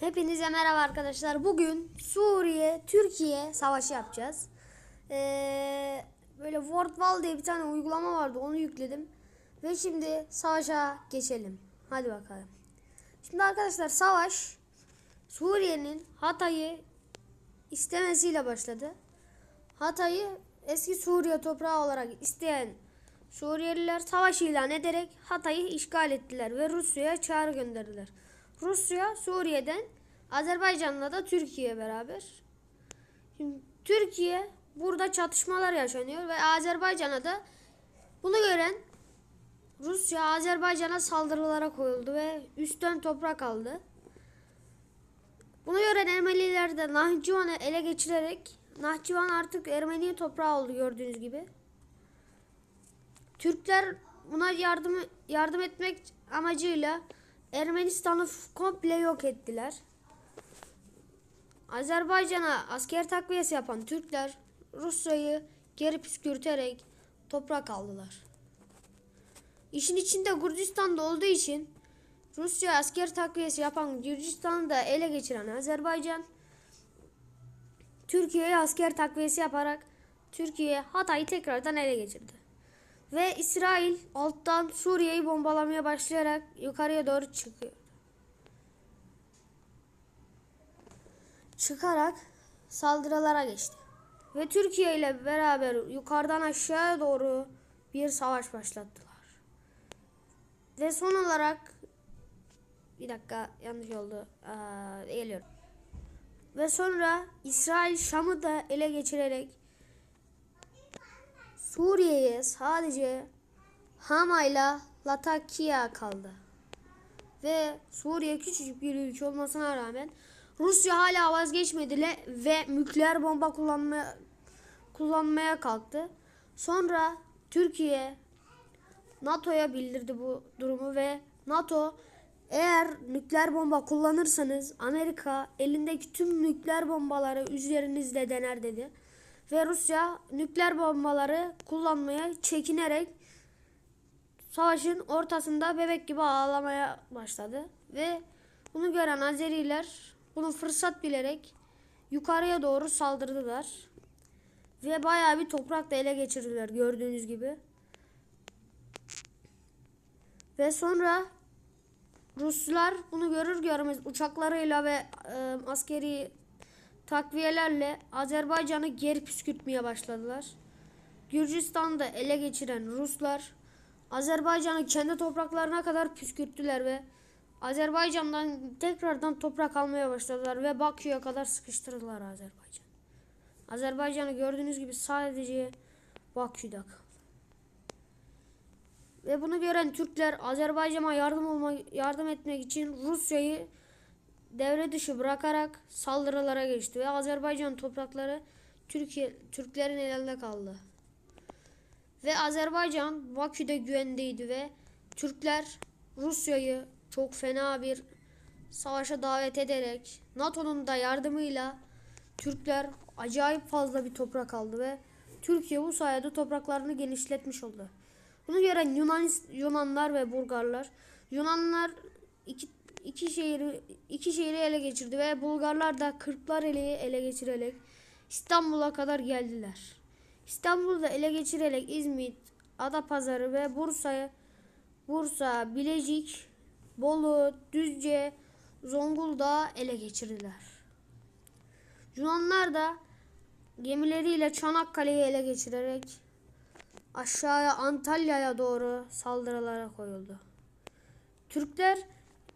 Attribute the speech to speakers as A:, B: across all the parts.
A: Hepinize merhaba arkadaşlar. Bugün Suriye Türkiye savaşı yapacağız. Ee, böyle World Wall diye bir tane uygulama vardı. Onu yükledim. Ve şimdi savaşa geçelim. Hadi bakalım. Şimdi arkadaşlar savaş Suriye'nin Hatay'ı istemesiyle başladı. Hatay'ı eski Suriye toprağı olarak isteyen Suriyeliler savaş ilan ederek Hatay'ı işgal ettiler ve Rusya'ya çağrı gönderdiler. Rusya Suriye'den Azerbaycan'la da Türkiye beraber. Şimdi Türkiye burada çatışmalar yaşanıyor ve Azerbaycan'a da bunu gören Rusya Azerbaycan'a saldırılara koyuldu ve üstten toprak aldı. Bunu gören Ermeniler de Nahçıvan'ı ele geçirerek Nahçıvan artık Ermeni toprağı oldu gördüğünüz gibi. Türkler buna yardım yardım etmek amacıyla Ermenistan'ı komple yok ettiler. Azerbaycan'a asker takviyesi yapan Türkler Rusya'yı geri püskürterek toprak aldılar. İşin içinde Gürcistan da olduğu için Rusya asker takviyesi yapan Gürcistan'ı da ele geçiren Azerbaycan Türkiye'ye asker takviyesi yaparak Türkiye Hatay'ı tekrardan ele geçirdi. Ve İsrail alttan Suriye'yi bombalamaya başlayarak yukarıya doğru çıkıyor. Çıkarak saldırılara geçti. Ve Türkiye ile beraber yukarıdan aşağıya doğru bir savaş başlattılar. Ve son olarak bir dakika yanlış oldu. Aa, geliyorum. Ve sonra İsrail Şam'ı da ele geçirerek Suriye'ye sadece Hama ile Latakia kaldı. Ve Suriye küçücük bir ülke olmasına rağmen Rusya hala vazgeçmedi ve nükleer bomba kullanmaya kullanmaya kalktı. Sonra Türkiye NATO'ya bildirdi bu durumu ve NATO eğer nükleer bomba kullanırsanız Amerika elindeki tüm nükleer bombaları üzerinizde dener dedi. Ve Rusya nükleer bombaları kullanmaya çekinerek savaşın ortasında bebek gibi ağlamaya başladı. Ve bunu gören Azeriler bunu fırsat bilerek yukarıya doğru saldırdılar. Ve bayağı bir toprak da ele geçirdiler gördüğünüz gibi. Ve sonra Ruslar bunu görür görmez uçaklarıyla ve e, askeri takviyelerle Azerbaycan'ı geri püskürtmeye başladılar. Gürcistan'da ele geçiren Ruslar Azerbaycan'ı kendi topraklarına kadar püskürttüler ve Azerbaycan'dan tekrardan toprak almaya başladılar ve Bakü'ye kadar sıkıştırdılar Azerbaycan. Azerbaycan'ı gördüğünüz gibi sadece Bakü'de. Ve bunu gören Türkler Azerbaycan'a yardım olma, yardım etmek için Rusya'yı devre dışı bırakarak saldırılara geçti ve Azerbaycan toprakları Türkiye Türklerin elinde kaldı. Ve Azerbaycan Bakü'de güvendeydi ve Türkler Rusya'yı çok fena bir savaşa davet ederek NATO'nun da yardımıyla Türkler acayip fazla bir toprak aldı ve Türkiye bu sayede topraklarını genişletmiş oldu. Bunu gören Yunan Yunanlar ve Bulgarlar Yunanlar iki, iki şehri iki şehri ele geçirdi ve Bulgarlar da Kırklareli'yi ele geçirerek İstanbul'a kadar geldiler. İstanbul'da ele geçirerek İzmit, Adapazarı ve Bursa'ya Bursa, Bilecik, Bolu, Düzce, Zonguldak'ı ele geçirdiler. Yunanlar da gemileriyle Çanakkale'yi ele geçirerek aşağıya Antalya'ya doğru saldırılara koyuldu. Türkler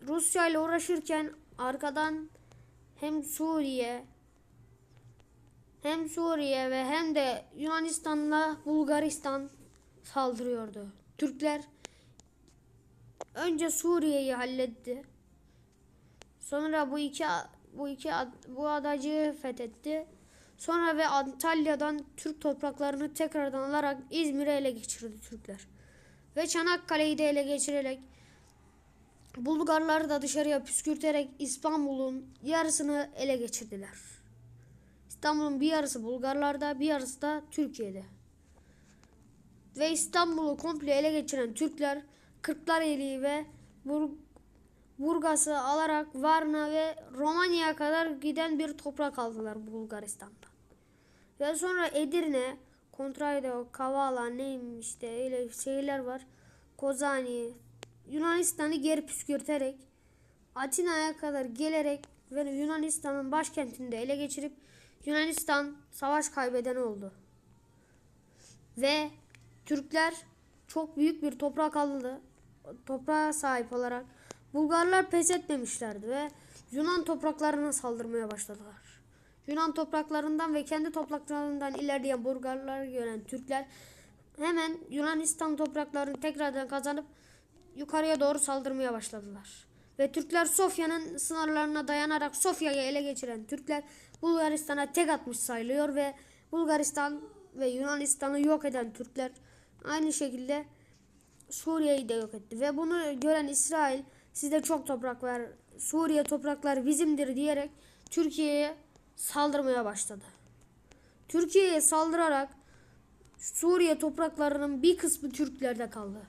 A: Rusya ile uğraşırken arkadan hem Suriye hem Suriye ve hem de Yunanistan'la Bulgaristan saldırıyordu. Türkler önce Suriye'yi halletti. Sonra bu iki bu iki bu adacığı fethetti. Sonra ve Antalya'dan Türk topraklarını tekrardan alarak İzmir'e ele geçirdi Türkler. Ve Çanakkale'yi de ele geçirerek Bulgarları da dışarıya püskürterek İstanbul'un yarısını ele geçirdiler. İstanbul'un bir yarısı Bulgarlarda, bir yarısı da Türkiye'de. Ve İstanbul'u komple ele geçiren Türkler Kırklareli ve Bur Burgas'ı alarak Varna ve Romanya'ya kadar giden bir toprak aldılar Bulgaristan'dan. Ve sonra Edirne, Kontraydo, Kavala neymiş de öyle şeyler var. Kozani, Yunanistan'ı geri püskürterek Atina'ya kadar gelerek ve Yunanistan'ın başkentini de ele geçirip Yunanistan savaş kaybeden oldu. Ve Türkler çok büyük bir toprak aldı. Toprağa sahip olarak Bulgarlar pes etmemişlerdi ve Yunan topraklarına saldırmaya başladılar. Yunan topraklarından ve kendi topraklarından ilerleyen Bulgarları gören Türkler hemen Yunanistan topraklarını tekrardan kazanıp yukarıya doğru saldırmaya başladılar. Ve Türkler Sofya'nın sınırlarına dayanarak Sofya'yı ele geçiren Türkler Bulgaristan'a tek atmış sayılıyor ve Bulgaristan ve Yunanistan'ı yok eden Türkler aynı şekilde Suriye'yi de yok etti. Ve bunu gören İsrail sizde çok toprak var Suriye topraklar bizimdir diyerek Türkiye'ye saldırmaya başladı. Türkiye'ye saldırarak Suriye topraklarının bir kısmı Türklerde kaldı.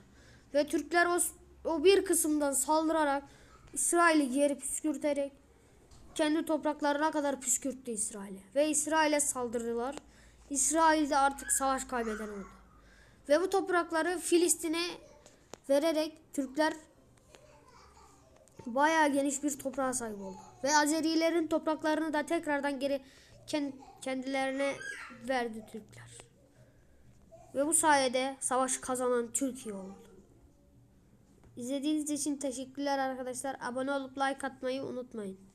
A: Ve Türkler o, o bir kısımdan saldırarak İsrail'i geri püskürterek kendi topraklarına kadar püskürttü İsrail'i. Ve İsrail'e saldırdılar. İsrail'de artık savaş kaybeden oldu. Ve bu toprakları Filistin'e vererek Türkler bayağı geniş bir toprağa sahip oldu. Ve Azerilerin topraklarını da tekrardan geri ken- kendilerine verdi Türkler. Ve bu sayede savaş kazanan Türkiye oldu. İzlediğiniz için teşekkürler arkadaşlar. Abone olup like atmayı unutmayın.